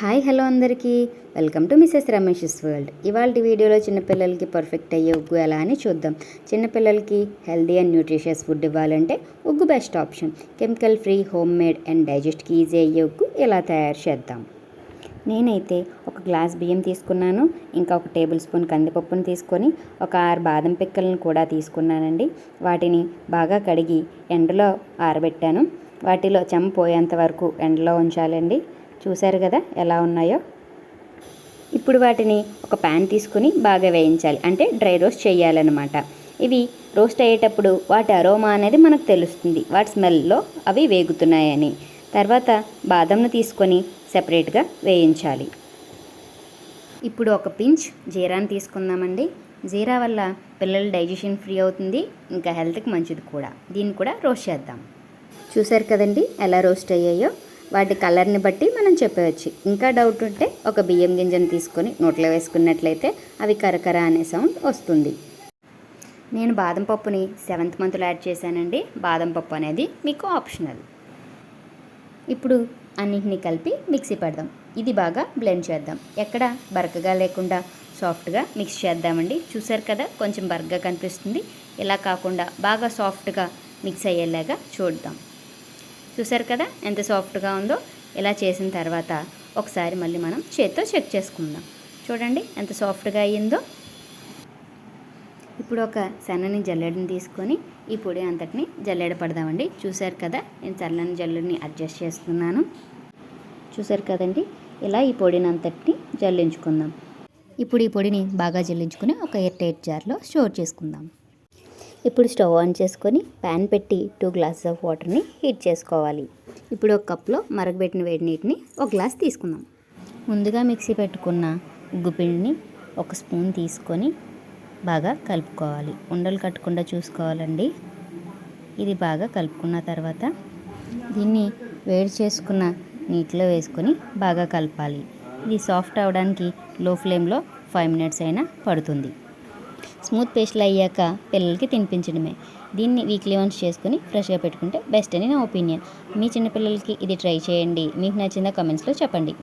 Hi hello అందరికీ. Welcome to Mrs Ramesh's world. ఇవాళ వీడియోలో చిన్నపిల్లలకి పర్ఫెక్ట్ అయ్యే ఉగ్గు ఎలా అని చూద్దాం. చిన్నపిల్లలకి హెల్దీ అండ్ న్యూట్రిషియస్ ఫుడ్ ఇవ్వాలంటే ఉగ్గు best option. Chemical free home made and డైజెస్ట్కి easy అయ్యే ఉగ్గు ఎలా తయారు చేద్దాం. నేనైతే ఒక గ్లాస్ బియ్యం తీసుకున్నాను. ఇంకా ఒక టేబుల్ స్పూన్ కందిపప్పును తీసుకొని ఒక ఆరు బాదం పిక్కలను కూడా తీసుకున్నానండి. వాటిని బాగా కడిగి ఎండలో ఆరబెట్టాను. వాటిలో చెమ్మ పోయేంత వరకు ఎండలో ఉంచాలండి. చూశారు కదా ఎలా ఉన్నాయో. ఇప్పుడు వాటిని ఒక ప్యాన్ తీసుకుని బాగా వేయించాలి. అంటే డ్రై రోస్ట్ చేయాలన్నమాట. ఇవి రోస్ట్ అయ్యేటప్పుడు వాటి అరోమా అనేది మనకు తెలుస్తుంది. వాటి స్మెల్లో అవి వేగుతున్నాయని. తర్వాత బాదంను తీసుకొని సెపరేట్గా వేయించాలి. ఇప్పుడు ఒక పించ్ జీరాని తీసుకుందామండి. జీరా వల్ల పిల్లల డైజెషన్ ఫ్రీ అవుతుంది. ఇంకా హెల్త్కి మంచిది కూడా. దీన్ని కూడా రోస్ట్ చేద్దాం. చూసారు కదండి ఎలా రోస్ట్ అయ్యాయో? వాటి కలర్ని బట్టి మనం చెప్పవచ్చు. ఇంకా డౌట్ ఉంటే ఒక బియ్యం గింజను తీసుకొని నోట్లో వేసుకున్నట్లయితే అవి కరకర అనే సౌండ్ వస్తుంది. నేను బాదం పప్పుని సెవెంత్ మంత్లో యాడ్ చేశానండి. బాదం పప్పు అనేది మీకు ఆప్షనల్ ఇప్పుడు అన్నింటినీ కలిపి మిక్సీ పెడదాం. ఇది బాగా బ్లెండ్ చేద్దాం. ఎక్కడ? బరకగా లేకుండా సాఫ్ట్గా మిక్స్ చేద్దామండి. చూసారు కదా కొంచెం బరకగా కనిపిస్తుంది. ఇలా కాకుండా బాగా సాఫ్ట్గా మిక్స్ అయ్యేలాగా చూద్దాం. చూసారు కదా ఎంత సాఫ్ట్గా ఉందో? ఇలా చేసిన తర్వాత ఒకసారి మళ్ళీ మనం చేత్తో చెక్ చేసుకుందాం. చూడండి ఎంత సాఫ్ట్గా అయ్యిందో. ఇప్పుడు ఒక సన్నని జల్లెడని తీసుకొని ఈ పొడి అంతటిని జల్లెడ పడదామండి. చూసారు కదా నేను సన్నని జల్లెడని అడ్జస్ట్ చేస్తున్నాను. చూసారు కదండి? ఇలా ఈ పొడిని అంతటిని జల్లించుకుందాం. ఇప్పుడు ఈ పొడిని బాగా జల్లించుకుని ఒక ఎయిర్ టైట్ జార్లో స్టోర్ చేసుకుందాం. ఇప్పుడు స్టవ్ ఆన్ చేసుకొని ప్యాన్ పెట్టి టూ గ్లాసెస్ ఆఫ్ వాటర్ని హీట్ చేసుకోవాలి. ఇప్పుడు ఒక కప్లో మరగబెట్టిన వేడి నీటిని ఒక గ్లాస్ తీసుకుందాం. ముందుగా మిక్సీ పెట్టుకున్న ఉగ్గుపిండిని ఒక స్పూన్ తీసుకొని బాగా కలుపుకోవాలి. ఉండలు కట్టకుండా చూసుకోవాలండి. ఇది బాగా కలుపుకున్న తర్వాత దీన్ని వేడి చేసుకున్న నీటిలో వేసుకొని బాగా కలపాలి. ఇది సాఫ్ట్ అవడానికి లో ఫ్లేమ్లో ఫైవ్ మినిట్స్ అయినా పడుతుంది. స్మూత్ పేస్ట్లు అయ్యాక పిల్లలకి తినిపించడమే. దీన్ని వీక్లీ వన్స్ చేసుకుని ఫ్రెష్గా పెట్టుకుంటే బెస్ట్ అని నా ఒపీనియన్. మీ చిన్నపిల్లలకి ఇది ట్రై చేయండి. మీకు నచ్చిందా కమెంట్స్లో చెప్పండి.